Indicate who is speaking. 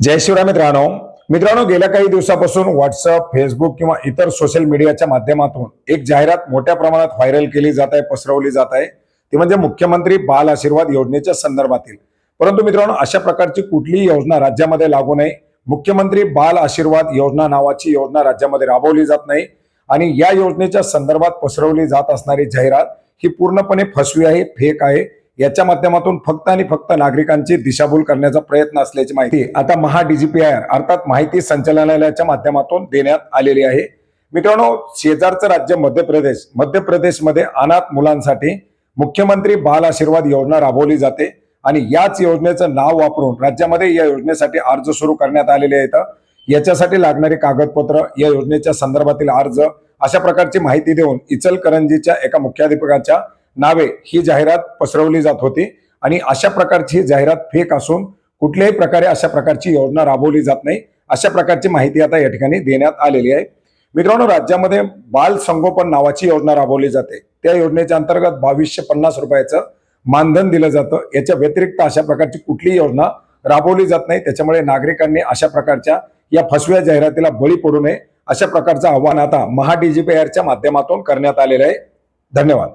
Speaker 1: जय शिवराय मित्रांनो. मित्रांनो गेल्या काही दिवसापासून व्हॉट्सअप फेसबुक किंवा इतर सोशल मीडियाच्या माध्यमातून एक जाहिरात मोठ्या प्रमाणात व्हायरल केली जात आहे पसरवली जात आहे. ती म्हणजे मुख्यमंत्री बाल आशीर्वाद योजनेच्या संदर्भातील. परंतु मित्रांनो अशा प्रकारची कुठलीही योजना राज्यामध्ये लागू नये. मुख्यमंत्री बाल आशीर्वाद योजना नावाची योजना राज्यामध्ये राबवली जात नाही. आणि या योजनेच्या संदर्भात पसरवली जात असणारी जाहिरात ही पूर्णपणे फसवी आहे फेक आहे. याच्या माध्यमातून फक्त आणि फक्त नागरिकांची दिशाभूल करण्याचा प्रयत्न असल्याची माहिती आता महा डीजीपीआर अर्थात माहिती संचालनालयाच्या माध्यमातून देण्यात आलेली आहे. मित्रांनो शेजारचं राज्य मध्य प्रदेश. मध्य प्रदेशमध्ये अनाथ मुलांसाठी मुख्यमंत्री बाल आशीर्वाद योजना राबवली जाते आणि याच योजनेचं नाव वापरून राज्यामध्ये या योजनेसाठी अर्ज सुरू करण्यात आलेले आहेत. याच्यासाठी लागणारी कागदपत्र या योजनेच्या संदर्भातील अर्ज अशा प्रकारची माहिती देऊन इचलकरंजीच्या एका मुख्याध्यापकाच्या नावे ही जाहिरात पसरवली जात होती आणि अशा प्रकारची जाहिरात फेक असून कुठल्याही प्रकारे अशा प्रकारची योजना राबवली जात नाही. अशा प्रकारची माहिती आता या ठिकाणी देण्यात आलेली आहे. मित्रांनो राज्यामध्ये बाल संगोपन नावाची योजना राबवली जाते. त्या योजनेच्या अंतर्गत बावीसशे पन्नास रुपयाचं मानधन दिलं जातं. याच्या व्यतिरिक्त अशा प्रकारची कुठलीही योजना राबवली जात नाही. त्याच्यामुळे नागरिकांनी अशा प्रकारच्या या फसव्या जाहिरातीला बळी पडू नये अशा प्रकारचं आव्हान आता महा डीजीपीआरच्या माध्यमातून करण्यात आलेलं आहे. धन्यवाद.